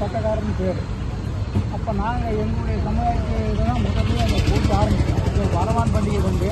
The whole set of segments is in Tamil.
பட்டக்காரன் பேர். அப்போ நாங்கள் எங்களுடைய சமுதாயத்துக்கு தான் முதல்ல அந்த கூட்டு ஆரம்பிச்சோம். வரவான் பண்டிகை வந்து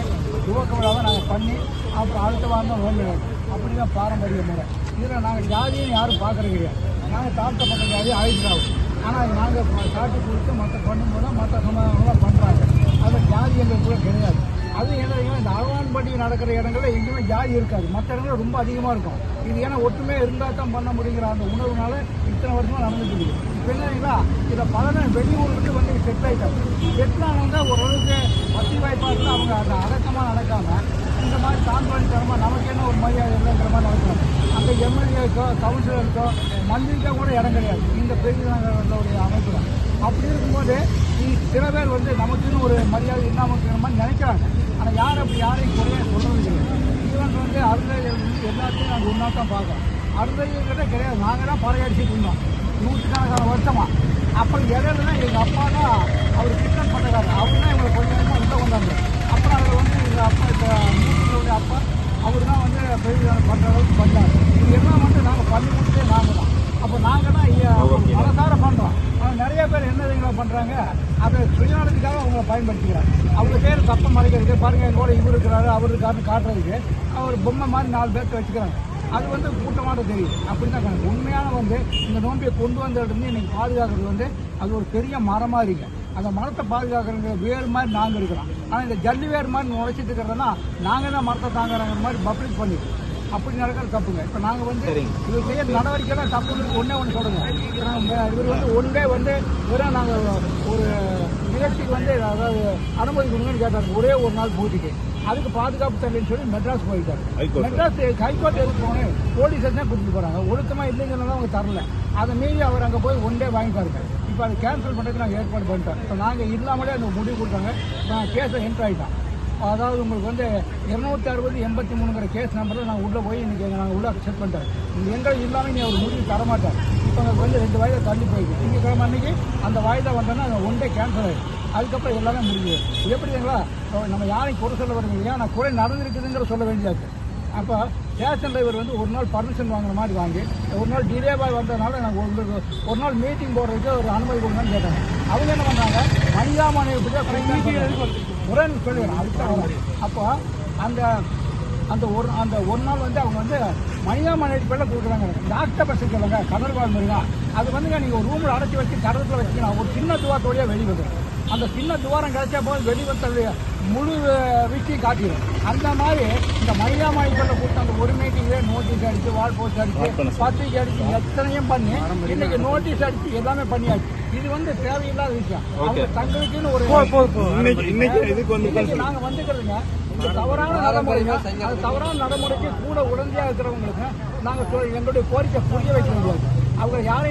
துவக்க விழாவை நாங்கள் பண்ணி அப்புறம் அடுத்த வாரம் தான் நோம்பு அப்படி தான் பாரம்பரிய முறை. இதில் நாங்கள் ஜாதியும் யாரும் பார்க்குறது கிடையாது. நாங்கள் தாழ்த்தப்பட்ட ஜாதி ஆயுதாகும் ஆனால் நாங்கள் காட்டி கொடுத்து மற்ற பண்ணும்போது மற்ற சமுதாயங்கள்லாம் பண்ணுறாங்க அதில் ஜாதி எங்களுக்குள்ள கிடையாது. அது என்ன இந்த அழகான் பண்டிகை நடக்கிற இடங்களில் எங்கேயுமே ஜாதி இருக்காது. மற்ற இடங்களில் ரொம்ப அதிகமாக இருக்கும். இது ஏன்னா ஒற்றுமையாக இருந்தால் தான் பண்ண முடியுங்கிற அந்த உணர்வுனால இத்தனை வருஷமாக நடந்துட்டு இருக்குது? என்னங்களா இதை பல வெளியூருக்கு வந்து செட்டில் ஆகிட்டாங்க செட்டில் ஆனவங்க ஓரளவுக்கு வசதி வாய்ப்பாக இருந்தால் அவங்க அதை அடக்கமாக நடக்காமல் இந்த மாதிரி தாழ்வாளித்தனமாக நமக்கு என்ன ஒரு மரியாதை இல்லைங்கிற மாதிரி நடக்கிறாங்க அந்த எம்எல்ஏக்கோ கவுன்சிலருக்கோ மந்திரிக்கோ கூட இடம் கிடையாது. இந்த பெரிய அமைப்பு தான். அப்படி இருக்கும்போது சில பேர் வந்து நமக்குன்னு ஒரு மரியாதை இல்லாமல் மாதிரி நினைக்கிறாங்க. ஆனால் யார் அப்படி யாரையும் குறைய சொல்கிறது கிடையாது ஈவன் வந்து அருந்தையர் வந்து எல்லாத்தையும் நாங்கள் ஒன்றா தான் பார்க்குறோம். அருந்தையர்கிட்ட கிடையாது. நாங்கள் தான் பறையடிச்சிட்டு இருந்தோம். நூற்றுக்கணக்கான வருஷமா. அப்புறம் இடையில எங்கள் அப்பா தான் அவர் கிட்டன் பண்ணக்காரர் அவர் தான் எங்களை கொஞ்சம் கொஞ்சமாக உள்ள வந்தாங்க அப்புறம் அதில் வந்து எங்கள் அப்பா இப்போ மூத்தவருடைய அப்பா அவர் தான் வந்து பெரிய பண்ணுற அளவுக்கு பண்ணார். இது எல்லாம் வந்து நாங்கள் பண்ணி கொடுத்தே நாங்கள் தான். அப்போ நாங்கள் தான் ஐயா மனசார பண்ணுறோம் ஆனால் நிறைய பேர் என்ன தெரியுங்களா பண்ணுறாங்க அதை சுயநலத்துக்காக அவங்கள பயன்படுத்திக்கிறாங்க. அவங்க பேர் தப்பம் மறைக்கிறதுக்கு பாருங்க எங்களோட இவர் இருக்கிறாரு அவர் இருக்காருன்னு காட்டுறதுக்கு அவர் பொம்மை மாதிரி நாலு பேர்த்து வச்சுக்கிறாங்க. அது வந்து கூட்டமாக தெரியும். அப்படி தான் கணக்கு உண்மையான வந்து இந்த நோம்பியை கொண்டு வந்ததுலேருந்து இன்னைக்கு பாதுகாக்கிறது வந்து அது ஒரு பெரிய மரமாக இருக்கு. அந்த மரத்தை பாதுகாக்கிறவங்க வேறு மாதிரி நாங்கள் இருக்கிறோம். ஆனால் இந்த ஜல்லி வேறு மாதிரி உழைச்சிட்டு இருக்கிறதுனா நாங்கள் தான் மரத்தை தாங்குறாங்கிற மாதிரி பப்ளிக் பண்ணிக்கிறோம் அப்படி நடக்கிறது தப்புங்க. இப்போ நாங்கள் வந்து இவர் செய்ய நடவடிக்கைலாம் தப்புன்னு ஒன்றே ஒன்று சொல்லுங்க இப்ப நாங்க இவர் வந்து ஒன்றே வந்து வெறும் நாங்கள் ஒரு நிகழ்ச்சிக்கு வந்து அதாவது அனுமதி கொடுங்கன்னு கேட்டார் ஒரே ஒரு நாள் பூஜைக்கு. அதுக்கு பாதுகாப்பு தரலைன்னு சொல்லி மெட்ராஸ் போயிட்டார். மெட்ராஸ் ஹைகோர்ட் எதுக்கு போனேன் போலீஸ் தான் கூட்டிட்டு போறாங்க? ஒழுக்கமா இல்லைங்கிறனால அவங்க தரல. அதை மீறி அவர் அங்கே போய் ஒன் டே வாங்கிட்டாருங்க இப்போ அதை கேன்சல் பண்ணுறதுக்கு நாங்கள் ஏற்பாடு பண்ணிட்டோம். இப்போ நாங்கள் இல்லாமலே அந்த முடிவு கொடுத்தாங்க. நான் கேஸை என்ட்ரு ஆகிட்டோம் அதாவது உங்களுக்கு வந்து இருநூத்தி அறுபது எண்பத்தி மூணுங்கிற கேஸ் நம்பரில் நான் உள்ளே போய் இன்னைக்கு நாங்கள் உள்ளே செக் பண்ணிட்டேன். இந்த எங்கே இல்லாமல் நீ அவர் முடிவு தரமாட்டார் இப்போ எனக்கு வந்து ரெண்டு வாய்தா தள்ளி போயிருக்கு. திங்கக்கிழமை அன்னைக்கு அந்த வாய்தா வந்தோன்னா ஒன் டே கேன்சல் ஆயிடும். அதுக்கப்புறம் எல்லாமே முடிஞ்சு இது எப்படிங்களா நம்ம யாரையும் குறை சொல்ல வருங்க நான் குறை நடந்திருக்குதுங்கிற சொல்ல வேண்டியது அப்போ ஸ்டேஷன் டிரைவர் வந்து ஒரு நாள் பர்மிஷன் வாங்குற மாதிரி வாங்கி ஒரு நாள் டிலே பாய் வந்ததுனால நாங்கள் உங்களுக்கு ஒரு நாள் மீட்டிங் போடுறதுக்கு ஒரு அனுமதி கொடுங்கன்னு கேட்டாங்க அவங்க என்ன பண்ணுறாங்க மனிதாமனை முறைன்னு சொல்லிடுறோம் அதுக்கு. அப்போ அந்த அந்த ஒரு அந்த ஒரு நாள் வந்து அவங்க வந்து மனிதாமனை அடிப்படையில் கொடுக்குறாங்க டாக்டர் பஸ் இல்லைங்க கடல் வாழ் தான். அது வந்துங்க நீங்கள் ஒரு ரூமில் அடைச்சி வச்சு கடலுக்குள்ள வச்சுக்கலாம் ஒரு சின்ன துவாரத்தோடய வெளியே வந்துடும். அந்த சின்ன துவாரம் கிடைச்சா போது வெளிவத்தோடைய முழு விஷயம் காட்டிடும். அந்த மாதிரி இந்த மனிதா மாய்க்குள்ள கொடுத்த அந்த ஒரு மீட்டிங்ல நோட்டீஸ் அடிச்சு வால் போஸ்ட் அடிச்சு பத்திரிக்கை அடிச்சு எத்தனையும் பண்ணி இன்னைக்கு நோட்டீஸ் அடிச்சு எல்லாமே பண்ணியாச்சு. இது வந்து தேவையில்லாத விஷயம். அவங்க தங்களுக்குன்னு ஒரு இன்னைக்கு இன்னைக்கு இதுக்கு வந்து இன்னைக்கு நாங்க வந்துக்கிறதுங்க. தவறான நடைமுறைங்க அது தவறான நடைமுறைக்கு கூட உடந்தையா இருக்கிறவங்களுக்கு நாங்க சொ- எங்களுடைய கோரிக்கை புரிய வைக்க முடியாது. அவங்க யாரையும்